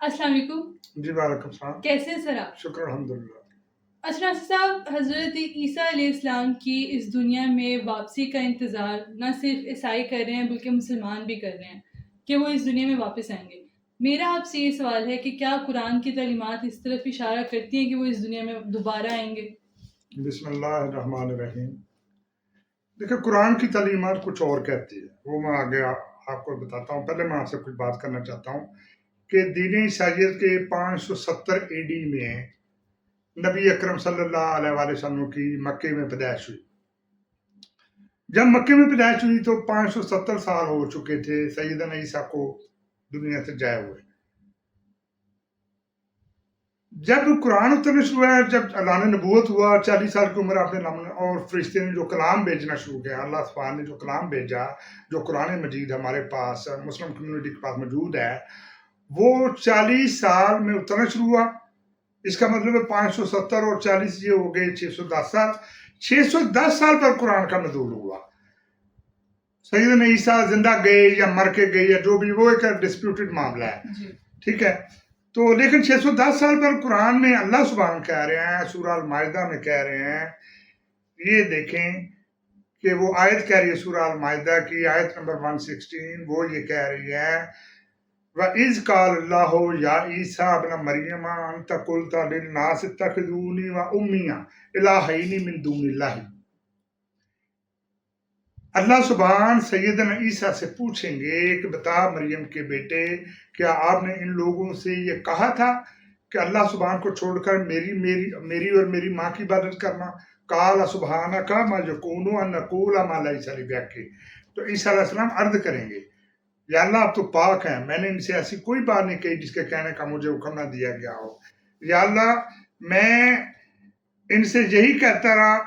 السلام علیکم۔ جی وعلیکم السلام۔ کیسے ہیں سر آپ؟ شکر الحمدللہ۔ اشرف صاحب حضرت عیسیٰ علیہ السلام کی اس دنیا میں واپسی کا انتظار نہ صرف عیسائی کر رہے ہیں بلکہ مسلمان بھی کر رہے ہیں کہ وہ اس دنیا میں واپس آئیں گے۔ میرا آپ سے یہ سوال ہے کہ کیا قرآن کی تعلیمات اس طرف اشارہ کرتی ہیں کہ وہ اس دنیا میں دوبارہ آئیں گے؟ بسم اللہ الرحمن الرحیم۔ دیکھیں قرآن کی تعلیمات کچھ اور کہتی ہے۔ وہ میں آگے آپ کو بتاتا ہوں۔ پہلے میں آپ سے کچھ بات کرنا چاہتا ہوں۔ کہ دین عیسائیت کے پانچ سو ستر اے ڈی میں نبی اکرم صلی اللہ علیہ وآلہ وسلم کی مکے میں پیدائش ہوئی۔ جب مکے میں پیدائش ہوئی تو پانچ سو ستر سال ہو چکے تھے سیدنا عیسیٰ کو دنیا سے جائے ہوئے۔ جب قرآن اترنا شروع ہوا، جب اللہ نے نبوت ہوا، چالیس سال کی عمر آپ نے نام- اور فرشتے نے جو کلام بھیجنا شروع کیا، اللہ سبحانہ نے جو کلام بھیجا، جو قرآن مجید ہمارے پاس، مسلم کمیونٹی کے پاس موجود ہے وہ چالیس سال میں اترنا شروع ہوا۔ اس کا مطلب ہے پانچ سو ستر اور چالیس یہ ہو گئے چھ سو دس سال۔ چھ سو دس سال پر قرآن کا نزول ہوا۔ سیدنا عیسیٰ زندہ گئے یا مر کے گئے یا جو بھی وہ ایک ڈسپیوٹڈ معاملہ ہے۔ جی۔ ٹھیک ہے۔ تو لیکن چھ سو دس سال پر قرآن میں اللہ سبحان کہہ رہے ہیں سورہ المائدہ میں کہہ رہے ہیں۔ یہ دیکھیں کہ وہ آیت کہہ رہی ہے سورہ المائدہ کی آیت نمبر 116 وہ یہ کہہ رہی ہے وَإِذْ قَالَ اللَّهُ يَا عِيسَى ابْنَ مَرْيَمَ أَنْتَ قُلْتَ لِلنَّاسِ اتَّخِذُونِي وَأُمِّيَ إِلَٰهَيْنِ مِن دُونِ اللَّهِ اللہ سبحان سیدنا عیسیٰ سے پوچھیں گے کہ بتا مریم کے بیٹے، کیا آپ نے ان لوگوں سے یہ کہا تھا کہ اللہ سبحان کو چھوڑ کر میری میری میری اور میری ماں کی عبادت کرنا؟ کالا سبحانہ کا ما یکونو ان نقول ما لیس لی کے تو عیسیٰ علیہ السلام عرض کریں گے یا اللہ آپ تو پاک ہیں۔ میں نے ان سے ایسی کوئی بات نہیں کہی جس کے کہنے کا مجھے حکم نہ دیا گیا ہو۔ یا اللہ میں ان سے یہی کہتا رہا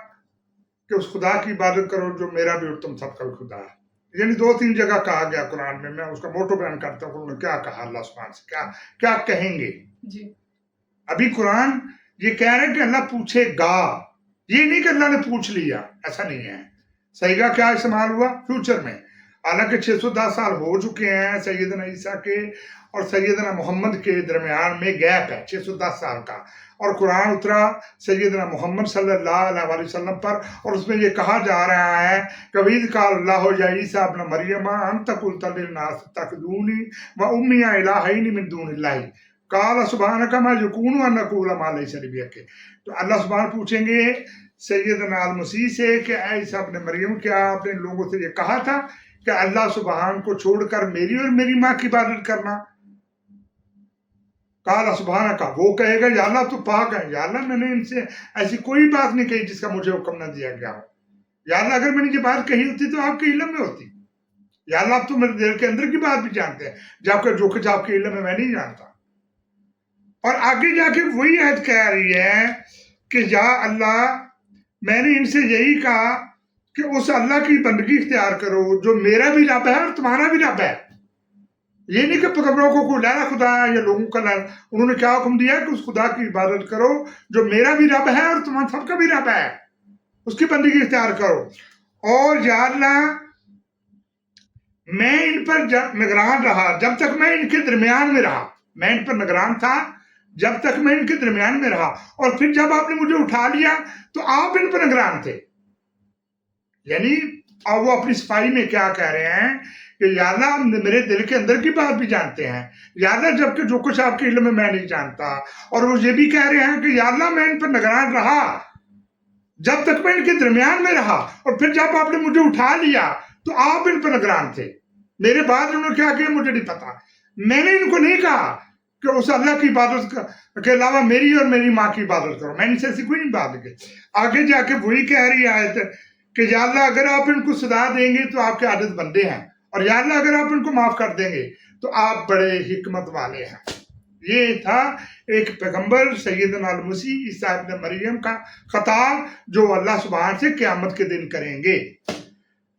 کہ اس خدا کی عبادت کرو جو میرا بھی اور تم سب کا بھی خدا ہے۔ یعنی دو تین جگہ کہا گیا قرآن میں میں اس کا موٹو بیان کرتا ہوں انہوں نے کیا کہا اللہ سبحانہ سے کیا کیا کہیں گے۔ جی۔ ابھی قرآن یہ کہہ رہے کہ اللہ پوچھے گا۔ یہ نہیں کہ اللہ نے پوچھ لیا ایسا نہیں ہے۔ صحیح کا کیا استعمال ہوا؟ فیوچر میں۔ حالانکہ چھ سو دس سال ہو چکے ہیں سیدنا عیسیٰ کے اور سیدنا محمد کے درمیان میں گیپ ہے چھ سو دس سال کا۔ اور قرآن اترا سیدنا محمد صلی اللہ علیہ وآلہ وسلم پر اور اس میں یہ کہا جا رہا ہے کبیر قال اللہ یا عیسیٰ ابن مریم انت قلت للناس اتخذونی و امی الہین من دون اللہ قال سبحانک ما یکون ان نقول ما لیس لی کے تو اللہ سبحانہ پوچھیں گے سیدنا المسیح سے کہ اے عیسیٰ ابن مریم کیا آپ نے لوگوں سے یہ کہا تھا؟ کہ اللہ سبحان کو چھوڑ کر میری اور میری ماں کی عبادت کرنا۔ کالا سبحانہ کا، وہ کہے گا، یا اللہ تو پاک ہے یا اللہ میں نے ان سے ایسی کوئی بات نہیں کہی جس کا مجھے حکم نہ دیا گیا ہو۔ یا اللہ اگر میں نے یہ بات کہی ہوتی تو آپ کے علم میں ہوتی۔ یا اللہ آپ تو میرے دل کے اندر کی بات بھی جانتے ہیں جبکہ جو کچھ آپ کے علم میں میں نہیں جانتا۔ اور آگے جا کے وہی عہد کہہ رہی ہے کہ یا اللہ، میں نے ان سے یہی کہا کہ اس اللہ کی بندگی اختیار کرو، جو میرا بھی رب ہے اور تمہارا بھی رب ہے۔ یہ نہیں کہ پیغمبروں کو کوئی لانا خدا ہے یا لوگوں کا لانا انہوں نے کیا حکم دیا کہ اس خدا کی عبادت کرو جو میرا بھی رب ہے اور تمہارا سب کا بھی رب ہے۔ اس کی بندگی اختیار کرو۔ اور یا اللہ، میں ان پر جب نگران رہا، جب تک میں ان کے درمیان میں رہا۔ میں ان پر نگران تھا، جب تک میں ان کے درمیان میں رہا۔ اور پھر جب آپ نے مجھے اٹھا لیا تو آپ ان پر نگران تھے۔ یعنی اب وہ اپنی صفائی میں کیا کہہ رہے ہیں کہ یا اللہ ہم میرے دل کے اندر کی بات بھی جانتے ہیں۔ یا اللہ جبکہ جو کچھ آپ کے علم میں میں نہیں جانتا، اور وہ یہ بھی کہہ رہے ہیں کہ یا اللہ میں ان پر نگران رہا۔ جب تک میں ان کے درمیان میں رہا، اور پھر جب آپ نے مجھے اٹھا لیا، تو آپ ان پر نگران تھے۔ میرے بعد انہوں نے کیا کیا؟ مجھے نہیں پتا۔ میں نے ان کو نہیں کہا کہ اس اللہ کی عبادت کے علاوہ میری اور میری ماں کی عبادت کرو۔ میں ان سے ایسی کوئی نہیں بات کی۔ آگے جا کے وہی کہہ رہی آیت کہ یا اللہ اگر آپ ان کو سزا دیں گے تو آپ کے عادت بندے ہیں اور یا اللہ اگر آپ ان کو معاف کر دیں گے تو آپ بڑے حکمت والے ہیں۔ یہ تھا ایک پیغمبر سیدنا المسیح عیسیٰ ابن مریم کا خطاب جو اللہ سبحان سے قیامت کے دن کریں گے۔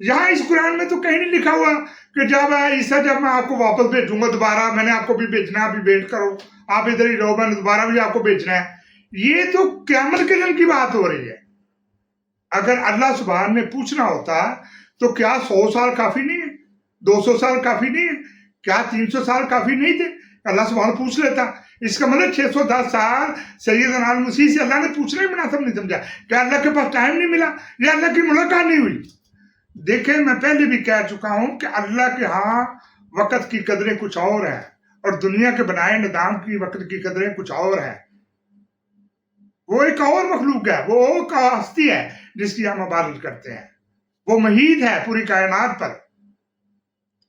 یہاں اس قرآن میں تو کہیں نہیں لکھا ہوا کہ جب عیسیٰ، جب میں آپ کو واپس بھیجوں گا دوبارہ، میں نے آپ کو بھی بھیجنا ہے، ابھی ویٹ کرو۔ آپ ادھر ہی رہو، میں نے دوبارہ بھی آپ کو بھیجنا ہے۔ یہ تو قیامت کے دن کی بات ہو رہی ہے۔ اگر اللہ سبحان نے پوچھنا ہوتا تو کیا سو سال کافی نہیں ہے؟ دو سو سال کافی نہیں ہے؟ کیا تین سو سال کافی نہیں تھے؟ اللہ سبحان پوچھ لیتا۔ اس کا مطلب چھ سو دس سال سید انال مسیح سے اللہ نے پوچھنا ہی مناسب نہیں سمجھا۔ کیا اللہ کے پاس ٹائم نہیں ملا؟ یا اللہ کی ملاقات نہیں ہوئی؟ دیکھیں، میں پہلے بھی کہہ چکا ہوں کہ اللہ کے ہاں وقت کی قدریں کچھ اور ہیں اور دنیا کے بنائے نظام کی وقت کی قدریں کچھ اور ہیں۔ وہ ایک اور مخلوق ہے، وہ کا ہستی ہے جس کی ہم عبادت کرتے ہیں۔ وہ محید ہے پوری کائنات پر۔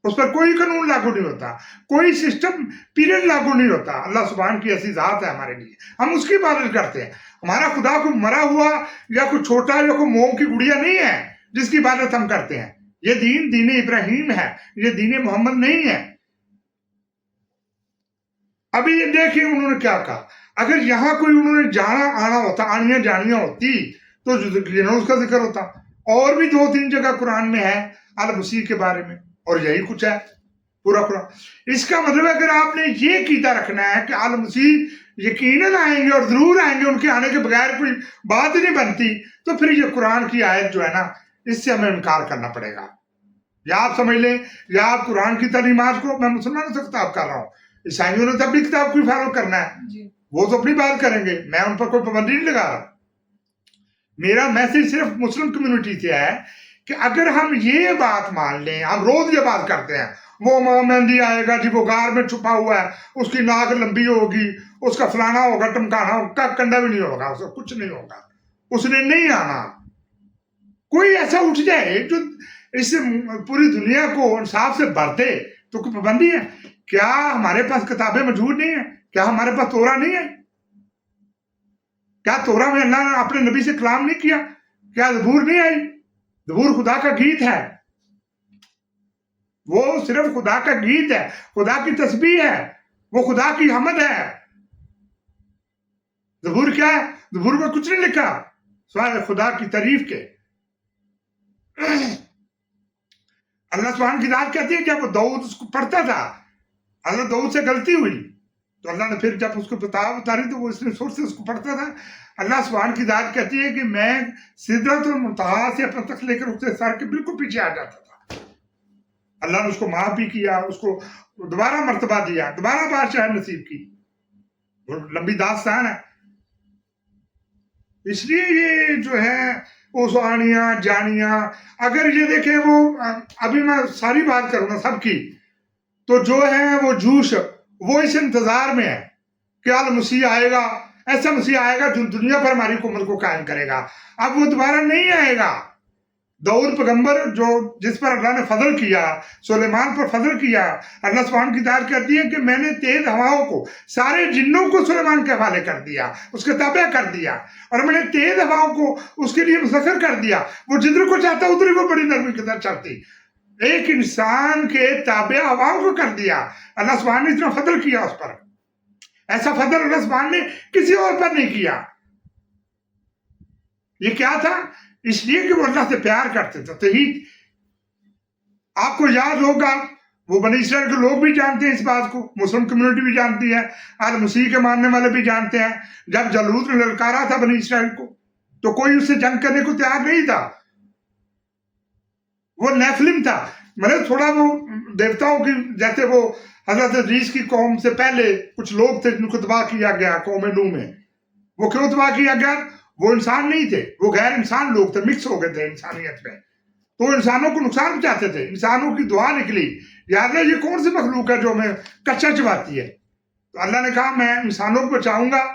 اس پر کوئی قانون لاگو نہیں ہوتا، کوئی سسٹم پیریڈ لاگو نہیں ہوتا۔ اللہ سبحان کی ایسی ذات ہے ہمارے لیے۔ ہم اس کی عبادت کرتے ہیں۔ ہمارا خدا کوئی مرا ہوا یا کوئی چھوٹا یا کوئی موم کی گڑیا نہیں ہے جس کی عبادت ہم کرتے ہیں۔ یہ دین دین ابراہیم ہے، یہ دین محمد نہیں ہے۔ ابھی یہ دیکھیں انہوں نے کیا کہا۔ اگر یہاں کوئی انہوں نے جانا، آنا ہوتا، آنیاں جانیاں ہوتی، تو جنوز کا ذکر ہوتا۔ اور بھی دو تین جگہ قرآن میں ہے المسیح کے بارے میں، اور یہی کچھ ہے، پورا قرآن۔ اس کا مطلب اگر آپ نے یہ قیدا رکھنا ہے کہ عالم مسیح یقیناً آئیں گے اور ضرور آئیں گے، ان کے آنے کے بغیر کوئی بات نہیں بنتی، تو پھر یہ قرآن کی آیت جو ہے نا، اس سے ہمیں انکار کرنا پڑے گا۔ یا آپ سمجھ لیں، یا آپ قرآن کی تعلیمات کو میں مسلمان ہو سکتا، آپ کر رہا ہوں۔ عیسائیوں نے تو اپنی کتاب کو فالو کرنا ہے جی۔ وہ تو اپنی بات کریں گے۔ میں ان پر کوئی پابندی نہیں لگا رہا۔ میرا میسج صرف مسلم کمیونٹی سے ہے کہ اگر ہم یہ بات مان لیں ہم روز یہ بات کرتے ہیں وہ مہندی آئے گا جی وہ گار میں چھپا ہوا ہے اس کی ناک لمبی ہوگی اس کا فلانا ہوگا ٹمکانا ہوگا کنڈا بھی نہیں ہوگا اس کا کچھ نہیں ہوگا۔ اس نے نہیں آنا۔ کوئی ایسا اٹھ جائے جو اس سے پوری دنیا کو انصاف سے بھر دے تو کوئی پابندی ہے؟ کیا ہمارے پاس کتابیں موجود نہیں ہیں؟ کیا ہمارے پاس تورا نہیں ہے؟ کیا تورا میں اللہ نے اپنے نبی سے کلام نہیں کیا؟ کیا زبور نہیں آئی؟ زبور خدا کا گیت ہے۔ وہ صرف خدا کا گیت ہے، خدا کی تسبیح ہے، وہ خدا کی حمد ہے۔ زبور کیا ہے؟ زبور میں کچھ نہیں لکھا۔ سوائے خدا کی تعریف کے۔ اللہ سبحان کی ذات کہتی ہے کہ وہ دعوت اس کو پڑھتا تھا حضرت دعوت سے غلطی ہوئی تو اللہ نے پھر جب اس کو بتا اتاری تو وہ اس نے سر سے اس کو پڑھتا تھا۔ اللہ سبحان کی ذات کہتی ہے کہ میں سدرت اور منتہا سے اپنا تخت لے کر اس سر کے بالکل پیچھے آ جاتا تھا۔ اللہ نے اس کو معاف بھی کیا، اس کو دوبارہ مرتبہ دیا، دوبارہ بادشاہ نصیب کی۔ لمبی داستان ہے۔ اس لیے یہ جو ہے اس آنیاں جانیاں، اگر یہ دیکھیں وہ ابھی میں ساری بات کروں گا سب کی۔ تو جو ہیں وہ جوش، وہ اس انتظار میں ہے کہ آل مسیح آئے گا، ایسا مسیح آئے گا جو دنیا پر ہماری حکومت کو قائم کرے گا۔ اب وہ دوبارہ نہیں آئے گا۔ دور پیغمبر جو جس پر اللہ نے فضل کیا، سلیمان پر فضل کیا، اللہ سبحان کی دار کہتی ہے کہ میں نے تیز ہواؤں کو، سارے جنوں کو سلیمان کے حوالے کر دیا، اس کے تابع کر دیا، اور میں نے تیز ہواؤں کو اس کے لیے مسخر کر دیا۔ وہ جدھر کو چاہتا ادھر کو بڑی نرمی کے ساتھ چلتی ایک انسان کے تابع عوام کو کر دیا۔ اللہ سبحان نے اتنا فضل کیا اس پر۔ ایسا فضل اللہ سبحان نے کسی اور پر نہیں کیا۔ یہ کیا تھا؟ اس لیے کہ وہ اللہ سے پیار کرتے تھے۔ توحید، آپ کو یاد ہوگا، وہ بنی اسرائیل کے لوگ بھی جانتے ہیں اس بات کو۔ مسلم کمیونٹی بھی جانتی ہے۔ آج مسیح کے ماننے والے بھی جانتے ہیں۔ جب جلود نے للکارا تھا بنی اسرائیل کو، تو کوئی اس سے جنگ کرنے کو تیار نہیں تھا۔ وہ نیفلم تھا۔ مطلب تھوڑا وہ دیوتاؤں کی جیسے وہ حضرت ریس کی قوم سے پہلے کچھ لوگ تھے جن کو تباہ کیا گیا، قوم نو میں۔ وہ کیوں تباہ کیا گیا؟ وہ انسان نہیں تھے، وہ غیر انسان لوگ تھے مکس ہو گئے تھے انسانیت میں۔ تو انسانوں کو نقصان پہنچاتے تھے، انسانوں کی دعا نکلی۔ یاد رہے یہ کون سی مخلوق ہے جو ہمیں کچا چباتی ہے؟ تو اللہ نے کہا، میں انسانوں کو بچاؤں گا۔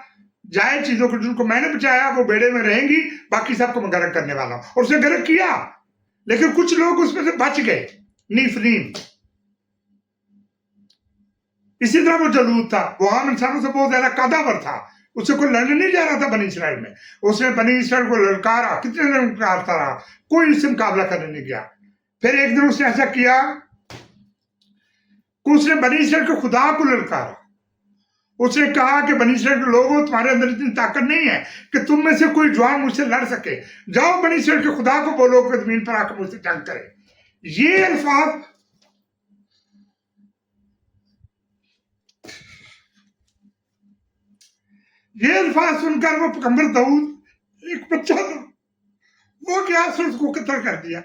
جائے چیزوں کو جن کو میں نے بچایا، وہ بیڑے میں رہیں گی، باقی سب کو میں گرک کرنے والا ہوں۔ اور اسے گرک کیا؟ لیکن کچھ لوگ اس میں سے بچ گئے، نیف نیم اسی طرح وہ جلود تھا، وہ عام انسانوں سے بہت زیادہ قداور تھا۔ اسے کوئی لڑنے نہیں جا رہا تھا بنی اسرائیل میں۔ اس نے بنی اسرائیل کو لڑکارا کتنے دن لڑکارتا رہا، کوئی اس سے مقابلہ کرنے نہیں گیا۔ پھر ایک دن اس نے ایسا کیا، کہ اس نے بنی اسرائیل کے خدا کو لڑکارا اس نے کہا کہ بنی اسرائیل کے لوگوں، تمہارے اندر اتنی طاقت نہیں ہے کہ تم میں سے کوئی جوان مجھ سے لڑ سکے۔ جاؤ بنی اسرائیل کے خدا کو بولو کہ زمین پر آ مجھ سے جنگ کرے۔ یہ الفاظ یہ الفاظ سن کر وہ پکمبر دعود ایک بچہ تھا وہ کیا سرس کو قتل کر دیا۔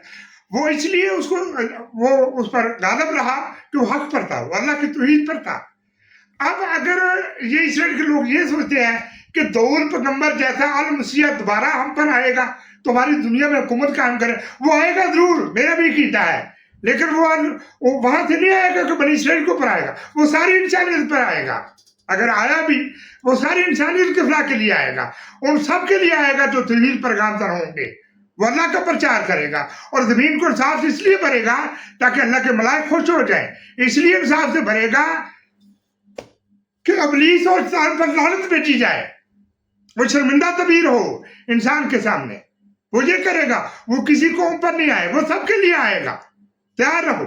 وہ اس لیے اس کو، وہ اس پر غالب رہا کہ وہ حق پر تھا، وہ اللہ کی توحید پر تھا۔ اب اگر یہ اس کے لوگ یہ سوچتے ہیں کہ دور پر نمبر جیسا المسیح دوبارہ ہم پر آئے گا، تو ہماری دنیا میں حکومت قائم کرے۔ وہ آئے گا ضرور، میرا بھی کیتا ہے۔ لیکن وہ وہاں سے نہیں آئے گا کہ بنی اسرائیل کے اوپر آئے گا، وہ ساری انسانیت پر آئے گا۔ اگر آیا بھی، وہ ساری انسانیت کے فلاح کے لیے آئے گا ان سب کے لیے آئے گا جو تحریر پر گامزن ہوں گے۔ وہ اللہ کا پرچار کرے گا، اور زمین کو انصاف اس لیے بھرے گا تاکہ اللہ کے ملائک خوش ہو جائیں۔ اس لیے انصاف سے بھرے گا کہ ابلیس اور انسان پر لانت بیچی جائے۔ وہ شرمندہ طبیر ہو انسان کے سامنے۔ وہ یہ کرے گا، وہ کسی قوم پر نہیں آئے، وہ سب کے لیے آئے گا۔ تیار رہو۔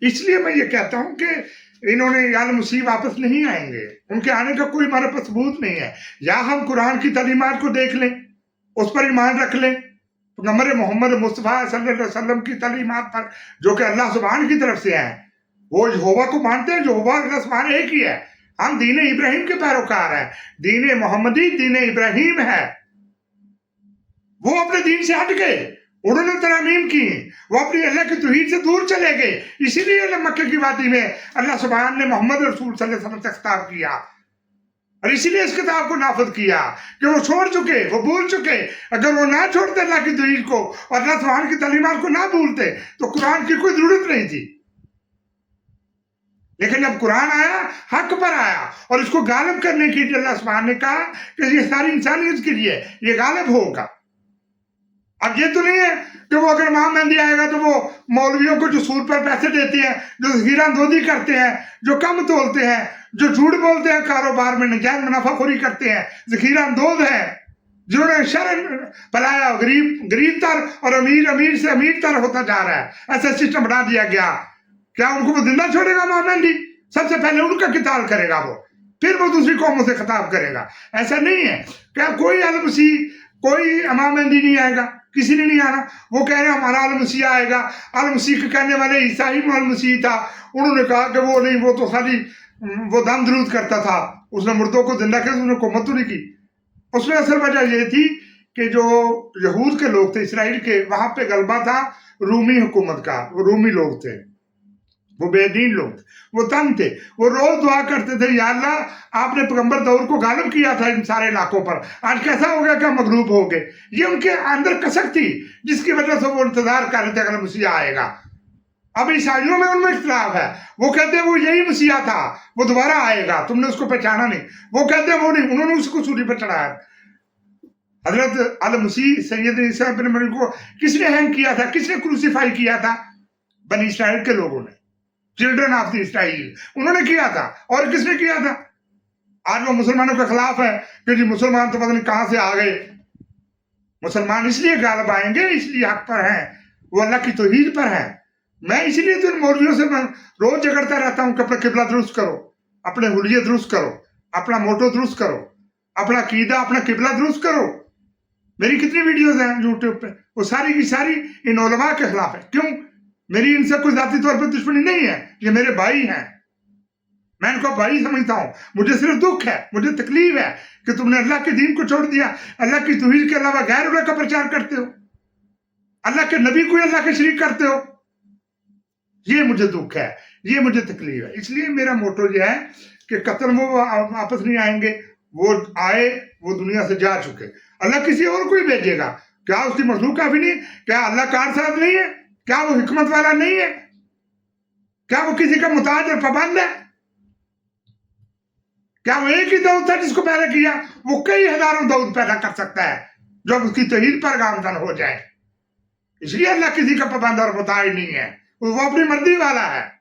اس لیے میں یہ کہتا ہوں کہ انہوں نے یا مسیح واپس نہیں آئیں گے۔ ان کے آنے کا کوئی ہمارے پاس ثبوت نہیں ہے۔ یا ہم قرآن کی تعلیمات کو دیکھ لیں، اس پر ایمان رکھ لیں۔ پیغمبر محمد مصطفیٰ صلی اللہ علیہ وسلم کی تعلیمات پر، جو کہ اللہ زبان کی طرف سے ہیں وہ یہوبا کو مانتے ہیں یہوبا رسمان ایک ہی ہے۔ ہم دین ابراہیم کے پیروکار ہیں۔ دین محمدی، دین ابراہیم ہے۔ وہ اپنے دین سے ہٹ گئے۔ انہوں نے ترامیم کی۔ وہ اپنی اللہ کی توحید سے دور چلے گئے۔ اسی لیے اللہ مکہ کی وادی میں اللہ سبحان نے محمد رسول صلی اللہ علیہ وسلم سے خطاب کیا۔ اور اسی لیے اس کتاب کو نافذ کیا کہ وہ چھوڑ چکے، وہ بھول چکے۔ اگر وہ نہ چھوڑتے اللہ کی توحید کو اور اللہ سبحان کی تعلیمات کو نہ بھولتے تو قرآن کی کوئی ضرورت نہیں تھی۔ لیکن جب قرآن آیا، حق پر آیا، اور اس کو غالب کرنے کے لیے اللہ سبحان نے کہا کہ یہ ساری انسانیت کے لیے یہ غالب ہوگا۔ اب یہ تو نہیں ہے کہ وہ اگر وہاں مہندی آئے گا تو وہ مولویوں کو جو سود پر پیسے دیتے ہیں، جو ذخیرہ اندوزی کرتے ہیں، جو کم تولتے ہیں، جو جھوٹ بولتے ہیں، کاروبار میں نجائز منافع خوری کرتے ہیں ذخیرہ اندوز ہے جنہوں نے شر پلایا غریب غریب تر اور امیر امیر سے امیر تر ہوتا جا رہا ہے۔ ایسا سسٹم بنا دیا گیا۔ کیا ان کو وہ زندہ چھوڑے گا مومن جی؟ سب سے پہلے ان کا کتاب کرے گا وہ۔ پھر وہ دوسری قوموں سے خطاب کرے گا۔ ایسا نہیں ہے کیا کوئی عالم مسیح کوئی امام مہندی جی نہیں آئے گا۔ کسی نے نہیں آنا۔ وہ کہہ رہے ہیں ہمارا المسیح آئے گا۔ المسیح کے کہنے والے عیسائی میں علمسیح تھا۔ انہوں نے کہا کہ وہ نہیں، وہ تو خالی وہ دم درود کرتا تھا۔ اس نے مردوں کو زندہ کیا، اس نے کومت نہیں کی۔ اس میں اصل وجہ یہ تھی کہ جو یہود کے لوگ تھے، اسرائیل کے، وہاں پہ غلبہ تھا رومی حکومت کا۔ وہ رومی لوگ تھے۔ وہ بے دین لوگ۔ وہ تنگ تھے۔ وہ روز دعا کرتے تھے، یا اللہ، آپ نے پیغمبر دور کو غالب کیا تھا ان سارے علاقوں پر۔ آج کیسا ہو گیا کہ مغلوب ہو گئے؟ یہ ان کے اندر کسک تھی، جس کی وجہ سے وہ انتظار کر رہے تھے اگر مسیح آئے گا۔ اب عیسائیوں میں ان میں اختلاف ہے۔ وہ کہتے ہیں وہ یہی مسیح تھا، وہ دوبارہ آئے گا، تم نے اس کو پہچانا نہیں۔ وہ کہتے ہیں وہ نہیں، انہوں نے اس کو سوری پہ چڑھایا۔ حضرت المسیح سید عیسیٰ بن مریم کو کس نے ہینگ کیا تھا؟ کس نے کروسیفائی کیا تھا؟ بنی اسرائیل کے لوگوں نے۔ چلڈرن آف دی اسرائیل انہوں نے کیا تھا؟ اور کس نے کیا تھا؟ آج وہ مسلمانوں کے خلاف ہیں کہ جی مسلمان تو پتہ کہاں سے آ گئے۔ مسلمان اس لیے غالب آئیں گے، اس لیے حق پر ہیں۔ وہ اللہ کی توحید پر ہیں۔ میں اس لیے تو ان مولویوں سے میں روز جگڑتا رہتا ہوں کہ اپنا قبلہ درست کرو، اپنے حلیہ درست کرو، اپنا موٹو درست کرو، اپنا قیدہ، اپنا قبلہ درست کرو۔ میری کتنی ویڈیوز ہیں یوٹیوب پہ؟ وہ ساری کی ساری ان علماء کے خلاف ہیں۔ کیوں؟ میری ان سے کوئی ذاتی طور پہ دشمنی نہیں ہے، یہ میرے بھائی ہیں۔ میں ان کو بھائی سمجھتا ہوں۔ مجھے صرف دکھ ہے، مجھے تکلیف ہے کہ تم نے اللہ کے دین کو چھوڑ دیا۔ اللہ کی توحید کے علاوہ غیر اللہ کا پرچار کرتے ہو۔ اللہ کے نبی کو اللہ کے شریک کرتے ہو۔ یہ مجھے دکھ ہے، یہ مجھے تکلیف ہے۔ اس لیے میرا موٹو یہ ہے کہ قتل وہ واپس نہیں آئیں گے۔ وہ آئے، وہ دنیا سے جا چکے۔ اللہ کسی اور کو ہی بھیجے گا۔ کیا اس کی مخلوق کافی نہیں؟ کیا اللہ کار ساتھ نہیں ہے؟ کیا وہ حکمت والا نہیں ہے؟ کیا وہ کسی کا محتاج اور پابند ہے؟ کیا وہ ایک ہی دعود تھا جس کو پیدا کیا؟ وہ کئی ہزاروں دعود پیدا کر سکتا ہے جب اس کی توحید پر گامزن ہو جائے۔ اس لیے اللہ کسی کا پابند اور محتاج نہیں ہے۔ وہ اپنی مرضی والا ہے۔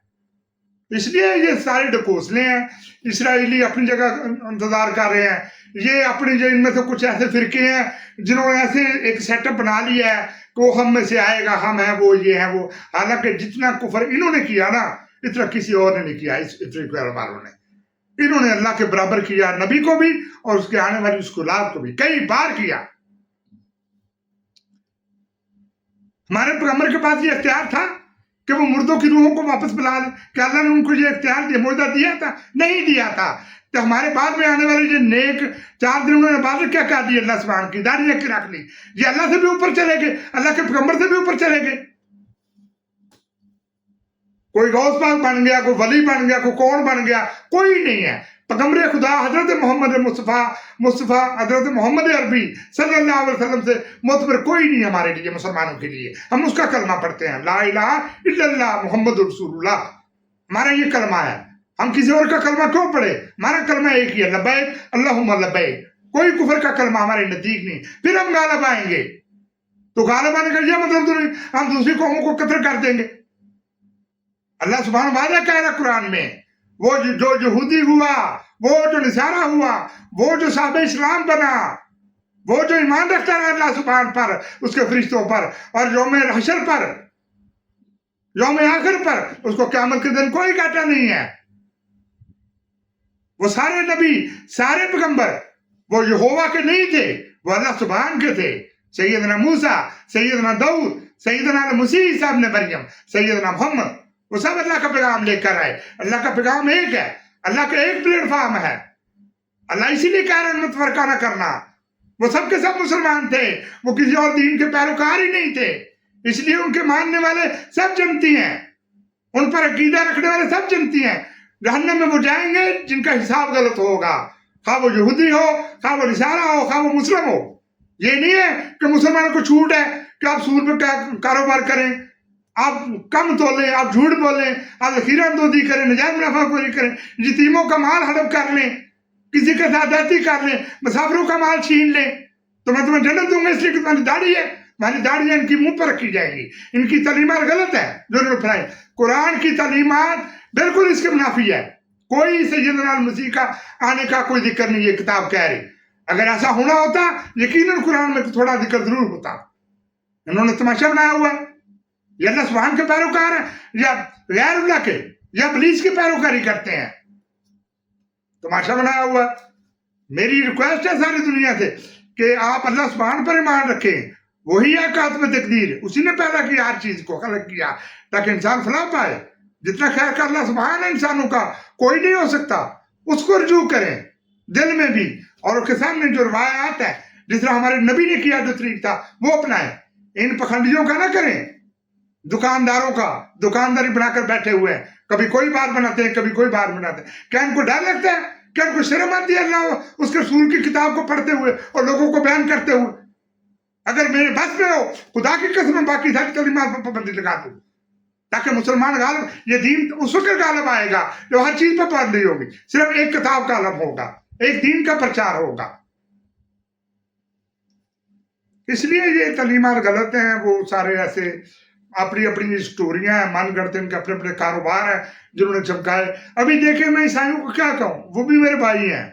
اس لیے یہ سارے ڈکوسلے ہیں، اسرائیلی اپنی جگہ انتظار کر رہے ہیں۔ یہ اپنی ان میں سے کچھ ایسے فرقے ہیں جنہوں نے ایسے ایک سیٹ اپ بنا لیا ہے کہ وہ ہم میں سے آئے گا، ہم ہیں وہ، یہ ہیں وہ۔ حالانکہ جتنا کفر انہوں نے کیا نا، اتنا کسی اور نے نہیں کیا، اس والوں نے۔ انہوں نے اللہ کے برابر کیا، نبی کو بھی اور اس کے آنے والی اس کو کو بھی۔ کئی بار کیا۔ ہمارے پیغمبر کے پاس یہ اختیار تھا۔ کہ وہ مردوں کی روحوں کو واپس بلا لیں کہ اللہ نے ان کو یہ اختیار دیا مردہ دیا تھا، نہیں دیا تھا۔ تو ہمارے بعد میں آنے والے جو نیک چار دن انہوں نے بادل کیا کہا دی اللہ سبحانہ کی؟ داری رکھ رکھ لی۔ یہ اللہ سے بھی اوپر چلے گئے، اللہ کے پیغمبر سے بھی اوپر چلے گئے۔ کوئی غوث پاک بن گیا، کوئی ولی بن گیا، کوئی کون بن گیا، کوئی نہیں ہے۔ پیغمبر خدا حضرت محمد مصطفیٰ مصطفیٰ حضرت محمد عربی صلی اللہ علیہ وسلم سے مطبر کوئی نہیں ہمارے لیے، مسلمانوں کے لیے۔ ہم اس کا کلمہ پڑھتے ہیں، لا الہ الا اللہ محمد رسول اللہ۔ ہمارا یہ کلمہ ہے۔ ہم کسی اور کا کلمہ کیوں پڑھے؟ ہمارا کلمہ ایک ہی ہے، لبیک، اللہم لبیک۔ کوئی کفر کا کلمہ ہمارے نزدیک نہیں۔ پھر ہم غالب آئیں گے۔ تو غالب آنے کا یہ مطلب تو نہیں، ہم دوسری قوموں کو قتل کر دیں گے۔ اللہ سبحانہ وعدہ کہہ رہا قرآن میں وہ جو یہودی ہوا، وہ جو نظارہ ہوا، وہ جو صاحب اسلام بنا، وہ جو ایمان رکھتا رہا اللہ سبحان پر، اس کے فرشتوں پر، اور یوم حشر پر، یوم آخر پر، اس کو قیامت کے دن کوئی کاٹا نہیں ہے۔ وہ سارے نبی، سارے پیغمبر، وہ یہوا کے نہیں تھے، وہ اللہ سبحان کے تھے۔ سیدنا موسیٰ، سیدنا دعود سیدنا مسیح صاحب نے مریم، سیدنا محمد۔ وہ سب اللہ کا پیغام لے کر آئے۔ اللہ کا پیغام ایک ہے۔ اللہ کا ایک پلیٹ فارم ہے۔ اللہ اسی لیے کہہ رہا ہے، متفرقہ نہ کرنا۔ وہ سب کے سب مسلمان تھے۔ وہ کسی اور دین کے پیروکار ہی نہیں تھے۔ اس لیے ان کے ماننے والے سب جنتی ہیں۔ ان پر عقیدہ رکھنے والے سب جنتی ہیں۔ جہنم میں وہ جائیں گے جن کا حساب غلط ہوگا۔ خواہ وہ یہودی ہو، خواہ وہ رسالہ ہو، خواہ وہ مسلم ہو۔ یہ نہیں ہے کہ مسلمانوں کو چھوٹ ہے کہ آپ سور پہ کاروبار کریں۔ آپ کم تولیں آپ جھوٹ بولیں آپ ذخیرہ اندوزی کریں نجائز منافع خوری کریں، یتیموں کا مال ہڑپ کر لیں، کسی کے ساتھ دہتی کر لیں، مسافروں کا مال چھین لیں، تو میں تمہیں جنت دوں گا، اس لیے کہ تمہاری داڑھی ہے ہماری داڑھی ان کی منہ پر رکھی جائیں گی، ان کی تعلیمات غلط ہے ضرور پھیلائیں قرآن کی تعلیمات بالکل اس کے منافی ہے کوئی سیدنا المسیح کا آنے کا کوئی ذکر نہیں، یہ کتاب کہہ رہی۔ اگر ایسا ہونا ہوتا، یقیناً قرآن میں تھوڑا ذکر ضرور ہوتا۔ انہوں نے تماشا بنایا ہوا ہے۔ یا اللہ سبحان کے پیروکار ہیں، یا غیر اللہ کے، یا پولیس کی پیروکاری کرتے ہیں۔ تماشا بنایا ہوا۔ میری ریکویسٹ ہے ساری دنیا سے کہ آپ اللہ سبحان پر ایمان رکھیں۔ وہی ہے قاتم تقدیر۔ اسی نے پیدا کیا ہر چیز کو، خلق کیا، تاکہ انسان فلاں پائے۔ جتنا خیر کا اللہ سبحان ہے انسانوں کا، کوئی نہیں ہو سکتا۔ اس کو رجوع کریں، دل میں بھی۔ اور اس کے سامنے جو روایات ہے جس طرح ہمارے نبی نے کیا جو طریق تھا، وہ اپنائیں۔ ان پکھنڈیوں کا نہ کریں۔ دکانداروں کا، دکانداری بنا کر بیٹھے ہوئے ہیں۔ کبھی کوئی بات بناتے ہیں، کبھی کوئی بات بناتے ہیں۔ کیا ان کو ڈر لگتا ہے؟ کیا ان کو شرم آتی ہے اللہ اس کے سور کی کتاب کو پڑھتے ہوئے اور لوگوں کو بیان کرتے ہوئے؟ اگر میرے بس میں ہو، خدا کی قسم باقی ساری تعلیمات پر پابندی لگا دوں۔ تاکہ مسلمان غالب، یہ دین اس وقت غالب آئے گا جو ہر چیز پر پابندی ہوگی۔ صرف ایک کتاب کا غالب ہوگا، ایک دین کا پرچار ہوگا۔ اس لیے یہ تعلیمات غلط ہیں، وہ سارے ایسے اپنی اپنی اسٹوریاں ہیں مان گڑھتے ان کے اپنے اپنے کاروبار ہیں، جنہوں نے چمکائے ابھی دیکھیں میں عیسائیوں کو کیا کہوں؟ وہ بھی میرے بھائی ہیں۔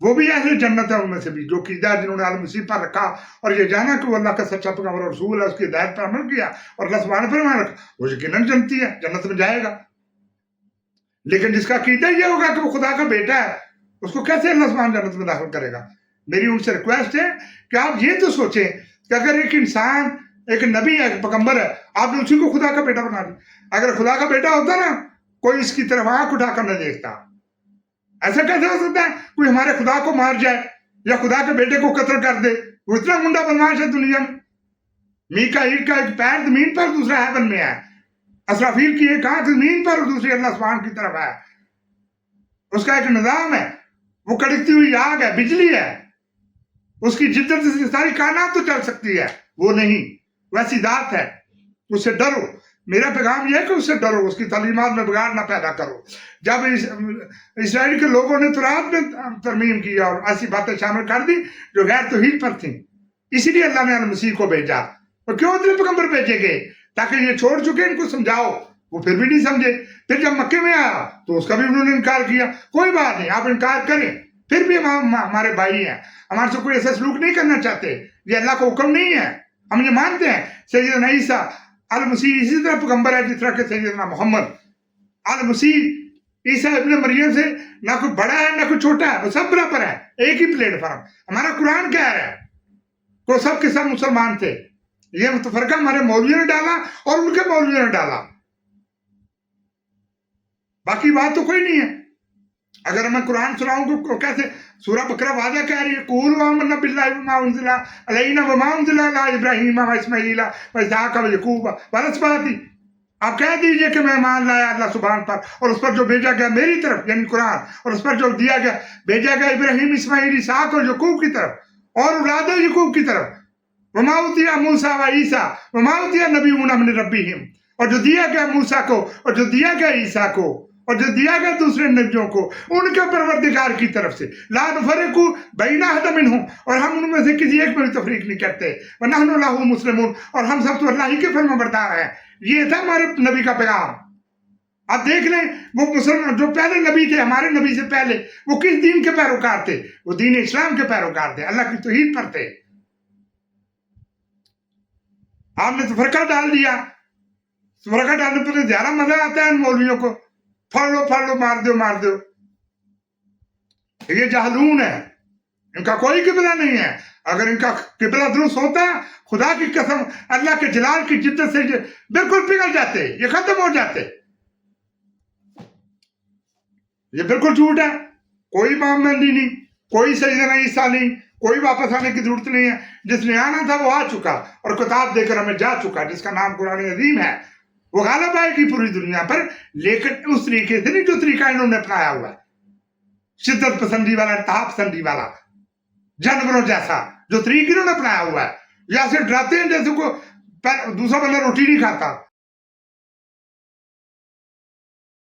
وہ بھی ایسے جنت ہے ان میں سے بھی، جو قیدہ جنہوں نے عالم مسیح پر رکھا اور یہ جانا کہ وہ اللہ کا سچا پیغمبر رسول ہے، اس کی ہدایت پر عمل کیا اور اللہ سبحانہ پر عمل رکھا۔ وہ یقیناً جنتی ہے، جنت میں جائے گا۔ لیکن جس کا قیدہ یہ ہوگا کہ وہ خدا کا بیٹا ہے، اس کو کیسے اللہ سبحانہ جنت میں داخل کرے گا؟ میری ان سے ریکویسٹ ہے کہ آپ یہ تو سوچیں کہ اگر ایک انسان ایک نبی ہے، ایک پکمبر ہے۔ آپ نے اسی کو خدا کا بیٹا بنا دیا۔ اگر خدا کا بیٹا ہوتا نا، کوئی اس کی طرف آنکھ اٹھا کر نہ دیکھتا۔ ایسا کیسے ہو سکتا ہے؟ کوئی ہمارے خدا کو مار جائے یا خدا کے بیٹے کو قتل کر دے۔ دوسرا منڈا بدماش ہے دنیا میں۔ میکا ہیل کا ایک پیر زمین پر دوسرا ہیون میں ہے۔ اسرافیل کی ایک آنکھ زمین پر دوسری اللہ سبحان کی طرف ہے۔ اس کا ایک نظام ہے۔ وہ کڑکتی ہوئی آگ ہے، بجلی ہے۔ اس کی جدت سے ساری کائنات تو چل سکتی ہے۔ وہ نہیں۔ ویسی ذات ہے۔ اس سے ڈرو۔ میرا پیغام یہ ہے کہ اس سے ڈرو، اس کی تعلیمات میں بگاڑ نہ پیدا کرو۔ جب اسرائیل کے لوگوں نے تراب میں ترمیم کی اور ایسی باتیں شامل کر دی جو غیر توحید پر تھیں۔ اسی لیے اللہ نے مسیح کو بھیجا۔ اور کیوں اتنے پیغمبر بھیجے گئے؟ تاکہ یہ چھوڑ چکے، ان کو سمجھاؤ۔ وہ پھر بھی نہیں سمجھے۔ پھر جب مکے میں آیا تو اس کا بھی انہوں نے انکار کیا۔ کوئی بات نہیں، آپ انکار کریں۔ پھر بھی ہمارے بھائی ہیں۔ ہمارے سے کوئی ایسا سلوک نہیں کرنا چاہتے۔ یہ اللہ کا حکم نہیں ہے۔ ہم یہ مانتے ہیں، سیدنا عیسیٰ المسیح اسی طرح پیغمبر ہے جس طرح کہ سیدنا محمد۔ المسیح عیسیٰ ابن مریم سے نہ کوئی بڑا ہے، نہ کوئی چھوٹا ہے، وہ سب برابر ہے، ایک ہی پلیٹ فارم ہمارا قرآن کیا ہے؟ وہ سب کے سب مسلمان تھے۔ یہ متفرقہ ہمارے مولویوں نے ڈالا اور ان کے مولویوں نے ڈالا۔ باقی بات تو کوئی نہیں ہے۔ اگر میں قرآن سناؤں تو کیسے سورہ بکرا واضح کہہ رہی ہے، قول محمد نب اللہ وما انزلا علینا وما انزلا لا ابراہیم و اسماعیل و اسحاق و یعقوب بلس باتی آپ کہہ دیجیے کہ میں مان لایا اللہ سبحان پر اور اس پر جو بھیجا گیا میری طرف یعنی قرآن، اور اس پر جو دیا گیا، بھیجا گیا ابراہیم، اسماعیل، اسحاق اور یقوب کی طرف، اور اولاد یقوب کی طرف۔ وماوتیہ موسا و عیسیٰ وماوتیہ نبی من ربیہم، اور جو دیا گیا موسیٰ کو، اور جو دیا گیا عیسیٰ کو اور جو دیا گیا دوسرے نبیوں کو، ان کے پروردگار کی طرف سے۔ لا نفرقو بین احد ہوں اور ہم ان میں سے کسی ایک پر تفریق نہیں کرتے۔ ونحن اللہ مسلمون۔ اور ہم سب تو اللہ ہی کے فرما بردار ہیں۔ یہ تھا ہمارے نبی کا پیغام۔ آپ دیکھ لیں، وہ مسلمان جو پہلے نبی تھے، ہمارے نبی سے پہلے، وہ کس دین کے پیروکار تھے؟ وہ دین اسلام کے پیروکار تھے۔ اللہ کی توحید پر تھے۔ آپ نے تو فرقہ ڈال دیا۔ فرقہ ڈالنے پر زیادہ مزہ آتا ہے ان مولویوں کو۔ پھڑ لو پھڑ لو مار دو مار دو یہ جہلون ہے۔ ان کا کوئی قبلہ نہیں ہے۔ اگر ان کا قبلہ درست ہوتا، خدا کی قسم، اللہ کے جلال کی جدت سے بالکل پگھل جاتے، یہ ختم ہو جاتے۔ یہ بالکل جھوٹ ہے۔ کوئی معاملہ نہیں، کوئی سجدہ عیسیٰ نہیں، کوئی واپس آنے کی ضرورت نہیں ہے۔ جس نے آنا تھا وہ آ چکا اور کتاب دے کر ہمیں جا چکا، جس کا نام قرآن عظیم ہے۔ وہ غالب آئے گی پوری دنیا پر، لیکن اس طریقے سے نہیں جو طریقہ انہوں نے اپنایا ہوا ہے۔ شدت پسندی والا، انتہا پسندی والا، جانوروں جیسا، جو طریقہ انہوں نے اپنایا ہوا ہے۔ یا صرف ڈراتے ہیں جیسے کو دوسرا بندہ روٹی نہیں کھاتا۔